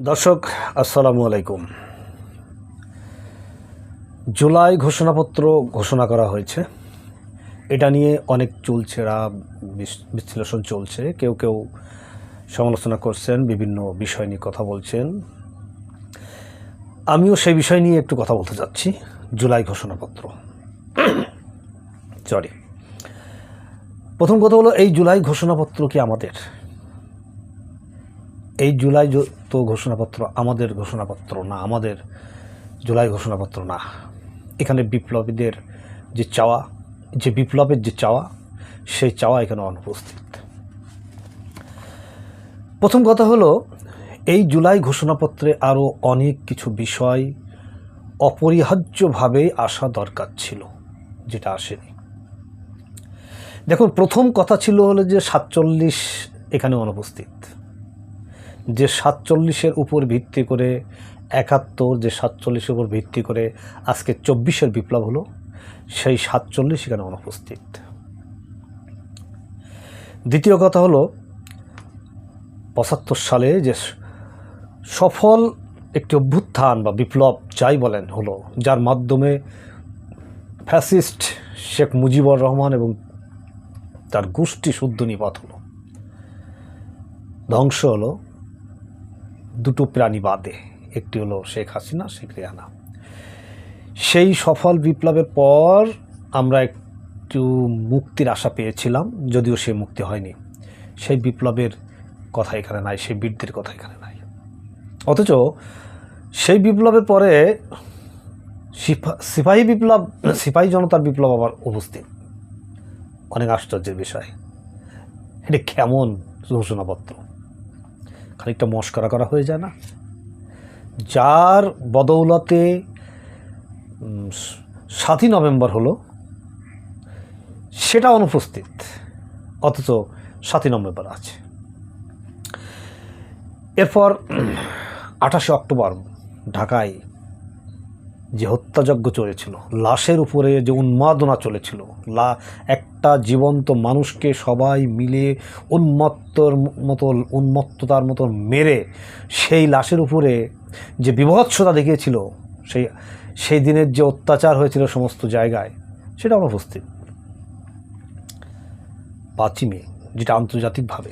দর্শক, আসসালামু আলাইকুম। জুলাই ঘোষণাপত্র ঘোষণা করা হয়েছে। এটা নিয়ে অনেক চুলছেড়া বিস- বিশ্লেষণ চলছে। কেউ কেউ সমালোচনা করছেন, বিভিন্ন বিষয় নিয়ে কথা বলছেন। আমিও সেই বিষয় নিয়ে একটু কথা বলতে যাচ্ছি, জুলাই ঘোষণাপত্র। সরি প্রথম কথা হলো, এই জুলাই ঘোষণাপত্র কি আমাদের? এই জুলাই তো ঘোষণাপত্র আমাদের ঘোষণাপত্র না, আমাদের জুলাই ঘোষণাপত্র না। এখানে বিপ্লবীদের যে চাওয়া, যে বিপ্লবের যে চাওয়া, সেই চাওয়া এখানে অনুপস্থিত। প্রথম কথা হলো, এই জুলাই ঘোষণাপত্রে আরও অনেক কিছু বিষয় অপরিহার্যভাবে আসা দরকার ছিল, যেটা আসেনি। দেখুন, প্রথম কথা ছিল হলো যে সাতচল্লিশ এখানে অনুপস্থিত। যে সাতচল্লিশের উপর ভিত্তি করে, একাত্তর যে সাতচল্লিশের উপর ভিত্তি করে আজকে চব্বিশের বিপ্লব হলো, সেই সাতচল্লিশ এখানে অনুপস্থিত দ্বিতীয় কথা হলো, পঁচাত্তর সালে যে সফল একটি অভ্যুত্থান বা বিপ্লব যাই বলেন হলো, যার মাধ্যমে ফ্যাসিস্ট শেখ মুজিবুর রহমান এবং তার গোষ্ঠী শুদ্ধ নিপাত হলো। ধ্বংস হলো। দুটো প্রাণী বাদে। একটি হলো শেখ হাসিনা, শেখ রেহানা। সেই সফল বিপ্লবের পর আমরা একটু মুক্তির আশা পেয়েছিলাম, যদিও সে মুক্তি হয়নি। সেই বিপ্লবের কথা এখানে নাই, সেই বীরদের কথা এখানে নাই। অথচ সেই বিপ্লবের পরে সিপা- সিপাহী বিপ্লব, সিপাহী জনতার বিপ্লব আবার উপস্থিত। অনেক আশ্চর্যের বিষয়। এটা কেমন ঘোষণাপত্র? খানিকটা মস্করা করা হয়ে যায় না। যার বদৌলতে সাতই নভেম্বর হলো, সেটা অনুপস্থিত। অথচ সাতই নভেম্বর আছে। এরপর আঠাশে অক্টোবর ঢাকায় যে হত্যাযজ্ঞ চলেছিল, লাশের উপরে যে উন্মাদনা চলেছিল, লা, একটা জীবন্ত মানুষকে সবাই মিলে উন্মত্তর মতো, উন্মত্ততার মতো মেরে সেই লাশের উপরে যে বিভৎসতা দেখিয়েছিল, সেই সেই দিনের যে অত্যাচার হয়েছিল সমস্ত জায়গায়, সেটা অনুপস্থিত। পাঁচই মে, যেটা আন্তর্জাতিকভাবে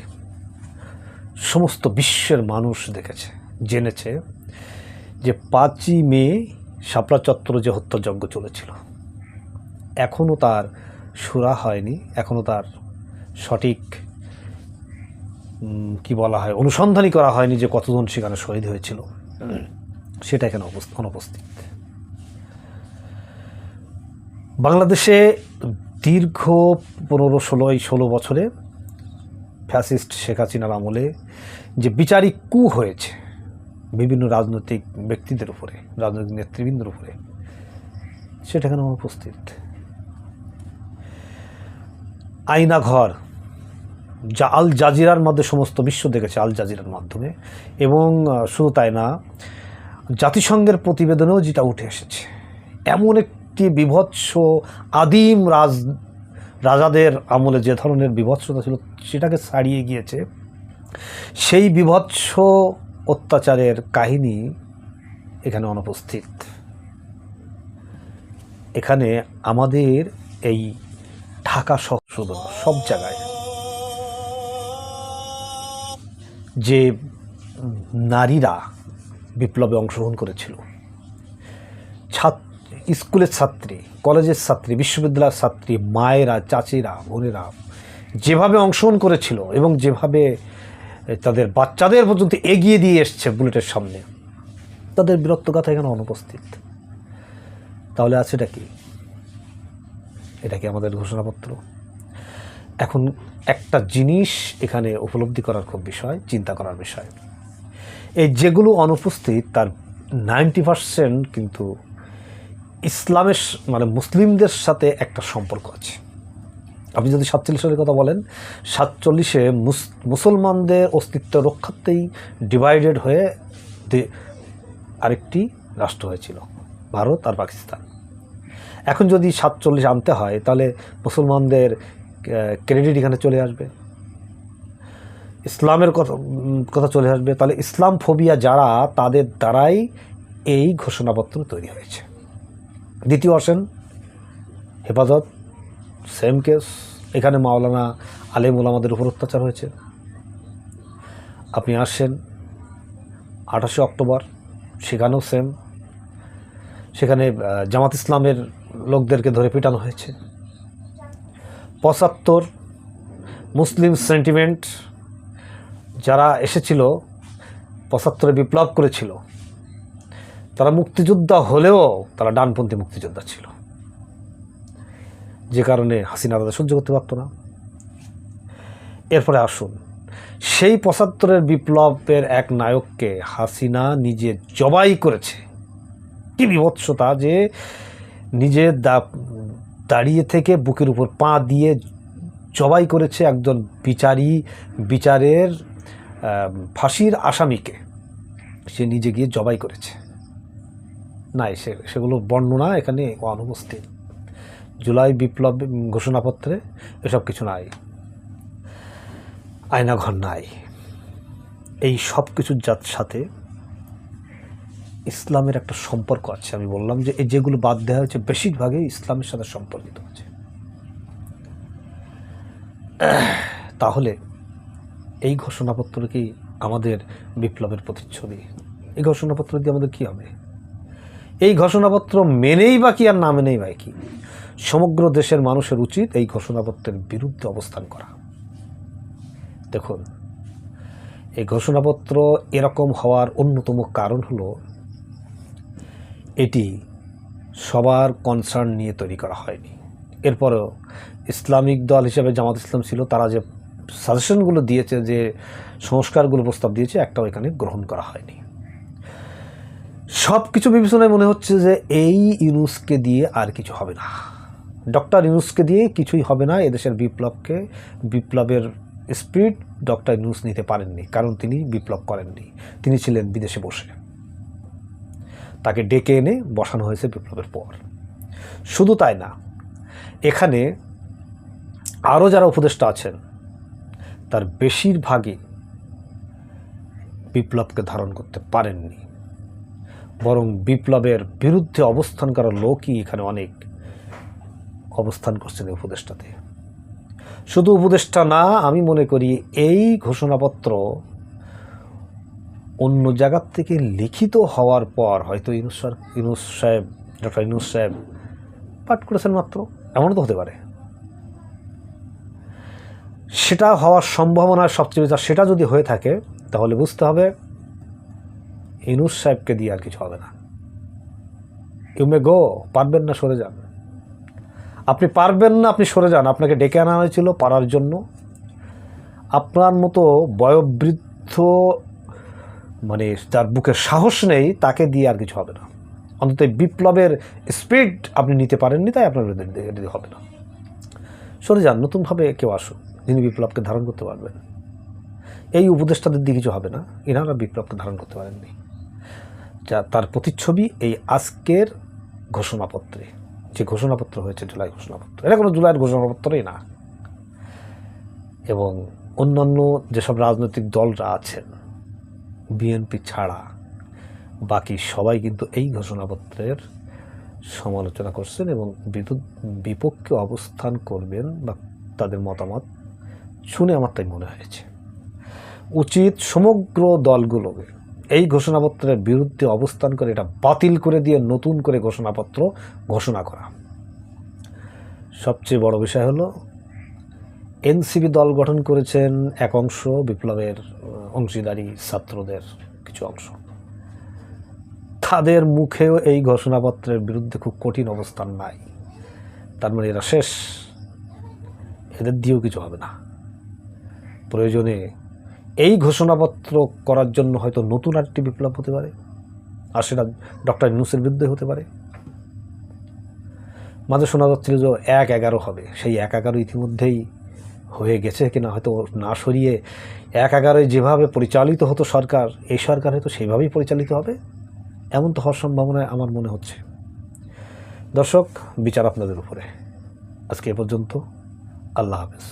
সমস্ত বিশ্বের মানুষ দেখেছে, জেনেছে যে পাঁচই মে শাপলা চত্বরে যে হত্যাযজ্ঞ চলেছিল। এখনও তার সুরা হয়নি এখনও তার সঠিক কি বলা হয়, অনুসন্ধানই করা হয়নি যে কতজন সেখানে শহীদ হয়েছিল। সেটা এখানে অনুপস্থিত বাংলাদেশে দীর্ঘ পনেরো ষোলো এই ষোলো বছরে ফ্যাসিস্ট শেখ হাসিনার আমলে যে বিচারিক কু হয়েছে বিভিন্ন রাজনৈতিক ব্যক্তিদের উপরে, রাজনৈতিক নেতৃবৃন্দের উপরে। সেটা এখানে অনুপস্থিত আইনা ঘর যা আল জাজিরার মধ্যে সমস্ত বিশ্ব দেখেছে আল জাজিরার মাধ্যমে, এবং শুধু তাই না জাতিসংঘের প্রতিবেদনেও যেটা উঠে এসেছে, এমন একটি বিভৎস, আদিম রাজ, রাজাদের আমলে যে ধরনের বিভৎসতা ছিল সেটাকে ছাড়িয়ে গিয়েছে, সেই বিভৎস অত্যাচারের কাহিনী এখানে অনুপস্থিত। এখানে আমাদের এই ঢাকা শুধু সব জায়গায় যে নারীরা বিপ্লবে অংশগ্রহণ করেছিল ছাত্র স্কুলের ছাত্রী, কলেজের ছাত্রী, বিশ্ববিদ্যালয়ের ছাত্রী, মায়েরা, চাচিরা, বোনেরা যেভাবে অংশগ্রহণ করেছিল এবং যেভাবে তাদের বাচ্চাদের পর্যন্ত এগিয়ে দিয়ে এসছে বুলেটের সামনে। তাদের বীরত্বগাথা এখানে অনুপস্থিত? তাহলে আছে এটা কি? এটা কি আমাদের ঘোষণাপত্র? এখন একটা জিনিস এখানে উপলব্ধি করার খুব বিষয়, চিন্তা করার বিষয়। এই যেগুলো অনুপস্থিত, তার নাইনটি পার্সেন্ট কিন্তু ইসলামের মানে মুসলিমদের সাথে একটা সম্পর্ক আছে। আপনি যদি সাতচল্লিশ সালের কথা বলেন, সাতচল্লিশে মুসলমানদের অস্তিত্ব রক্ষার্থেই ডিভাইডেড হয়ে আরেকটি রাষ্ট্র হয়েছিল, ভারত আর পাকিস্তান। এখন যদি সাতচল্লিশ আনতে হয়, তাহলে মুসলমানদের ক্রেডিট এখানে চলে আসবে। ইসলামের কথা কথা চলে আসবে। তাহলে ইসলাম ফোবিয়া যারা, তাদের দ্বারাই এই ঘোষণাপত্র তৈরি হয়েছে। দ্বিতীয় আসেন, হেফাজত। সেম কেস, এখানে মাওলানা আলেম ওলামাদের উপর অত্যাচার হয়েছে। আপনি আসেন, আঠাশে অক্টোবর, সেখানেও সেম। সেখানে জামাত ইসলামের লোকদেরকে ধরে পিটানো হয়েছে। পঁচাত্তর মুসলিম সেন্টিমেন্ট যারা এসেছিল, পঁচাত্তরে বিপ্লব করেছিল, তারা মুক্তিযোদ্ধা হলেও তারা ডানপন্থী মুক্তিযোদ্ধা ছিল। যে কারণে হাসিনা তাদের সহ্য করতে পারতো না। এরপরে আসুন, সেই পঁচাত্তরের বিপ্লবের এক নায়ককে হাসিনা নিজে জবাই করেছে। কি বিভৎসতা যে নিজে দা- দাঁড়িয়ে থেকে বুকের উপর পা দিয়ে জবাই করেছে একজন বিচারী, বিচারের ফাঁসির আসামিকে। সে নিজে গিয়ে জবাই করেছে। না সে সেগুলো বর্ণনা এখানে অনুপস্থিত জুলাই বিপ্লব ঘোষণাপত্রে এসব কিছু নাই। আয়নাঘর নাই। এই সব কিছুর যার সাথে ইসলামের একটা সম্পর্ক আছে। আমি বললাম যে এই যেগুলো বাদ দেওয়া হয়েছে, বেশিরভাগই ইসলামের সাথে সম্পর্কিত আছে। তাহলে এই ঘোষণাপত্র কি আমাদের বিপ্লবের প্রতিচ্ছবি? এই ঘোষণাপত্র দিয়ে আমাদের কি হবে? এই ঘোষণাপত্র মেনেই বা কি আর না মেনেই বা কি? সমগ্র দেশের মানুষের উচিত এই ঘোষণাপত্রের বিরুদ্ধে অবস্থান করা। দেখুন, এই ঘোষণাপত্র এরকম হওয়ার অন্যতম কারণ হলো, এটি সবার কনসার্ন নিয়ে তৈরি করা হয়নি। এরপরেও ইসলামিক দল হিসেবে জামাত ইসলাম ছিল, তারা যে সাজেশনগুলো দিয়েছে, যে সংস্কারগুলো প্রস্তাব দিয়েছে, একটাও এখানে গ্রহণ করা হয়নি। সব কিছু বিবেচনায় মনে হচ্ছে যে এই ইউনুসকে দিয়ে আর কিছু হবে না। ডক্টর ইউনুসকে দিয়ে কিছুই হবে না, এদেশের বিপ্লবকে, বিপ্লবের স্পিরিট ডক্টর ইউনুস নিতে পারেননি, কারণ তিনি বিপ্লব করেননি। তিনি ছিলেন বিদেশে বসে। তাকে ডেকে এনে বসানো হয়েছে বিপ্লবের পর। শুধু তাই না, এখানে আরও যারা উপদেষ্টা আছেন, তার বেশিরভাগই বিপ্লবকে ধারণ করতে পারেননি। বরং বিপ্লবের বিরুদ্ধে অবস্থান করা লোকই এখানে অনেক। অবস্থান করছেন এই উপদেষ্টাতে। শুধু উপদেষ্টা না, আমি মনে করি এই ঘোষণাপত্র অন্য জায়গার থেকে লিখিত হওয়ার পর হয়তো ইনুস ইনুস সাহেব, ডক্টর ইনুস সাহেব পাঠ করেছেন মাত্র। এমনও তো হতে পারে। সেটা হওয়ার সম্ভাবনা সবচেয়ে বেশি, সেটা যদি হয়ে থাকে, তাহলে বুঝতে হবে ইনুস সাহেবকে দিয়ে আর কিছু হবে না। ইউ মে গো পারবেন না সরে যান। আপনি পারবেন না, আপনি সরে যান। আপনাকে ডেকে আনা হয়েছিল পারার জন্য। আপনার মতো বয়োবৃদ্ধ মানে যার বুকে সাহস নেই, তাকে দিয়ে আর কিছু হবে না। অন্তত বিপ্লবের স্পিড আপনি নিতে পারেননি, তাই আপনার বিরুদ্ধে হবে না। সরে যান, নতুনভাবে কেউ আসুন যিনি বিপ্লবকে ধারণ করতে পারবেন। এই উপদেষ্টাদের দিয়ে কিছু হবে না, এনারা বিপ্লবকে ধারণ করতে পারেননি। যা তার প্রতিচ্ছবি এই আজকের ঘোষণাপত্রে। যে ঘোষণাপত্র হয়েছে, জুলাই ঘোষণাপত্র। এটা কোনো জুলাইয়ের ঘোষণাপত্রই না। এবং অন্যান্য যেসব রাজনৈতিক দলরা আছেন, বিএনপি ছাড়া, বাকি সবাই কিন্তু এই ঘোষণাপত্রের সমালোচনা করছেন এবং বিদ্যুৎ বিপক্ষে অবস্থান করবেন বা তাদের মতামত শুনে আমার তাই মনে হয়েছে। উচিত সমগ্র দলগুলোকে এই ঘোষণাপত্রের বিরুদ্ধে অবস্থান করে এটা বাতিল করে দিয়ে নতুন করে ঘোষণাপত্র ঘোষণা করা। সবচেয়ে বড় বিষয় হলো, এনসিপি দল গঠন করেছেন এক অংশ বিপ্লবের অংশীদারি ছাত্রদের কিছু অংশ। তাদের মুখেও এই ঘোষণাপত্রের বিরুদ্ধে খুব কঠিন অবস্থান নাই। তার মানে এরা শেষ। এদের দিয়েও কিছু হবে না। প্রয়োজনে ঘোষণাপত্র করার জন্য হয়তো নতুন আরেকটি বিপ্লব হতে পারে, আর সেটা ডক্টর ইউনুসের বিরুদ্ধে হতে পারে। মাঝে শোনা যাচ্ছিল যে এক এগারো হবে, সেই এক এগারো ইতিমধ্যেই হয়ে গেছে কিনা হয়তো না সরিয়ে এক এগারোয় যেভাবে পরিচালিত হতো সরকার, এই সরকার হয়তো সেইভাবেই পরিচালিত হবে, এমন তো হওয়ার সম্ভাবনা আমার মনে হচ্ছে। দর্শক, বিচার আপনাদের উপরে। আজকে এ পর্যন্ত, আল্লাহ হাফেজ।